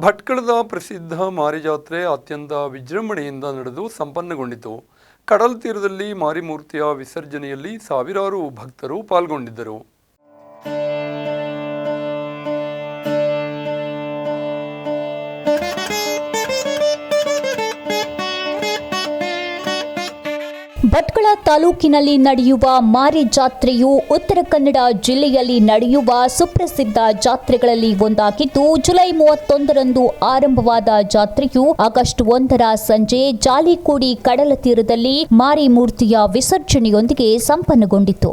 ಭಟ್ಕಳದ ಪ್ರಸಿದ್ಧ ಮಾರಿ ಜಾತ್ರೆ ಅತ್ಯಂತ ವಿಜೃಂಭಣೆಯಿಂದ ನಡೆದು ಸಂಪನ್ನಗೊಂಡಿತು. ಕಡಲ ತೀರದಲ್ಲಿ ಮಾರಿಮೂರ್ತಿಯ ವಿಸರ್ಜನೆಯಲ್ಲಿ ಸಾವಿರಾರು ಭಕ್ತರು ಪಾಲ್ಗೊಂಡಿದ್ದರು. ಭಟ್ಕಳ ತಾಲೂಕಿನಲ್ಲಿ ನಡೆಯುವ ಮಾರಿ ಜಾತ್ರೆಯು ಉತ್ತರ ಕನ್ನಡ ಜಿಲ್ಲೆಯಲ್ಲಿ ನಡೆಯುವ ಸುಪ್ರಸಿದ್ಧ ಜಾತ್ರೆಗಳಲ್ಲಿ ಒಂದಾಗಿದ್ದು, ಜುಲೈ ಮೂವತ್ತೊಂದರಂದು ಆರಂಭವಾದ ಜಾತ್ರೆಯು ಆಗಸ್ಟ್ ಒಂದರ ಸಂಜೆ ಜಾಲಿಕೋಡಿ ಕಡಲ ತೀರದಲ್ಲಿ ಮಾರಿ ಮೂರ್ತಿಯ ವಿಸರ್ಜನೆಯೊಂದಿಗೆ ಸಂಪನ್ನಗೊಂಡಿತು.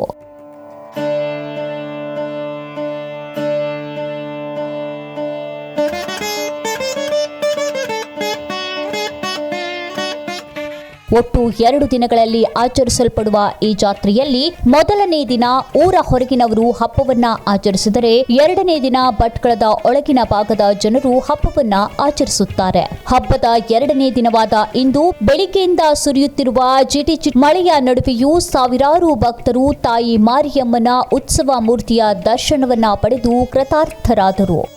ಒಟ್ಟು ಎರಡು ದಿನಗಳಲ್ಲಿ ಆಚರಿಸಲ್ಪಡುವ ಈ ಜಾತ್ರೆಯಲ್ಲಿ ಮೊದಲನೇ ದಿನ ಊರ ಹೊರಗಿನವರು ಹಬ್ಬವನ್ನ ಆಚರಿಸಿದರೆ ಎರಡನೇ ದಿನ ಭಟ್ಕಳದ ಒಳಗಿನ ಭಾಗದ ಜನರು ಹಬ್ಬವನ್ನ ಆಚರಿಸುತ್ತಾರೆ. ಹಬ್ಬದ ಎರಡನೇ ದಿನವಾದ ಇಂದು ಬೆಳಿಗ್ಗೆಯಿಂದ ಸುರಿಯುತ್ತಿರುವ ಜಿಟಿ ಮಳೆಯ ನಡುವೆಯೂ ಸಾವಿರಾರು ಭಕ್ತರು ತಾಯಿ ಮಾರಿಯಮ್ಮನ ಉತ್ಸವ ಮೂರ್ತಿಯ ದರ್ಶನವನ್ನ ಪಡೆದು ಕೃತಾರ್ಥರಾದರು.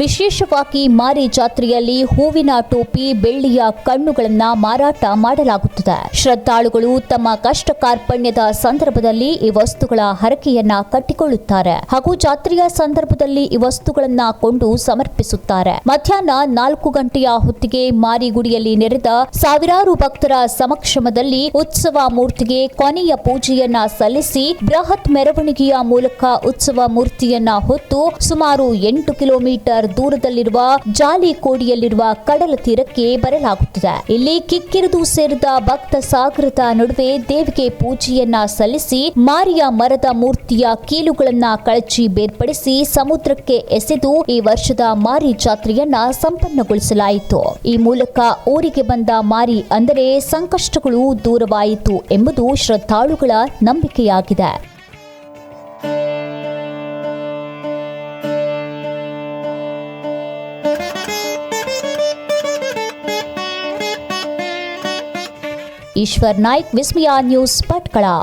ವಿಶೇಷವಾಗಿ ಮಾರಿ ಜಾತ್ರೆಯಲ್ಲಿ ಹೂವಿನ ಟೋಪಿ, ಬೆಳ್ಳಿಯ ಕಣ್ಣುಗಳನ್ನು ಮಾರಾಟ ಮಾಡಲಾಗುತ್ತದೆ. ಶ್ರದ್ಧಾಳುಗಳು ತಮ್ಮ ಕಷ್ಟ ಕಾರ್ಪಣ್ಯದ ಸಂದರ್ಭದಲ್ಲಿ ಈ ವಸ್ತುಗಳ ಹರಕೆಯನ್ನ ಕಟ್ಟಿಕೊಳ್ಳುತ್ತಾರೆ. ಹಾಗೂ ಜಾತ್ರೆಯ ಸಂದರ್ಭದಲ್ಲಿ ಈ ವಸ್ತುಗಳನ್ನ ಕೊಂಡು ಸಮರ್ಪಿಸುತ್ತಾರೆ. ಮಧ್ಯಾಹ್ನ ನಾಲ್ಕು ಗಂಟೆಯ ಹೊತ್ತಿಗೆ ಮಾರಿಗುಡಿಯಲ್ಲಿ ನೆರೆದ ಸಾವಿರಾರು ಭಕ್ತರ ಸಮಕ್ಷಮದಲ್ಲಿ ಉತ್ಸವ ಮೂರ್ತಿಗೆ ಕೊನೆಯ ಪೂಜೆಯನ್ನ ಸಲ್ಲಿಸಿ ಬೃಹತ್ ಮೆರವಣಿಗೆಯ ಮೂಲಕ ಉತ್ಸವ ಮೂರ್ತಿಯನ್ನ ಹೊತ್ತು ಸುಮಾರು ಎಂಟು ಕಿಲೋಮೀಟರ್ ದೂರದಲ್ಲಿರುವ ಜಾಲಿಕೋಡಿಯಲ್ಲಿರುವ ಕಡಲ ತೀರಕ್ಕೆ ಬರಲಾಗುತ್ತದೆ. ಇಲ್ಲಿ ಕಿಕ್ಕಿರಿದು ಸೇರಿದ ಭಕ್ತ ಸಾಗರದ ನಡುವೆ ದೇವಿಗೆ ಪೂಜೆಯನ್ನ ಸಲ್ಲಿಸಿ ಮಾರಿಯ ಮರದ ಮೂರ್ತಿಯ ಕೀಲುಗಳನ್ನ ಕಳಚಿ ಬೇರ್ಪಡಿಸಿ ಸಮುದ್ರಕ್ಕೆ ಎಸೆದು ಈ ವರ್ಷದ ಮಾರಿ ಜಾತ್ರೆಯನ್ನ ಸಂಪನ್ನಗೊಳಿಸಲಾಯಿತು. ಈ ಮೂಲಕ ಊರಿಗೆ ಬಂದ ಮಾರಿ ಅಂದರೆ ಸಂಕಷ್ಟಗಳು ದೂರವಾಯಿತು ಎಂಬುದು ಶ್ರದ್ಧಾಳುಗಳ ನಂಬಿಕೆಯಾಗಿದೆ. ईश्वर नायक विस्मिया न्यूज़ पटकड़ा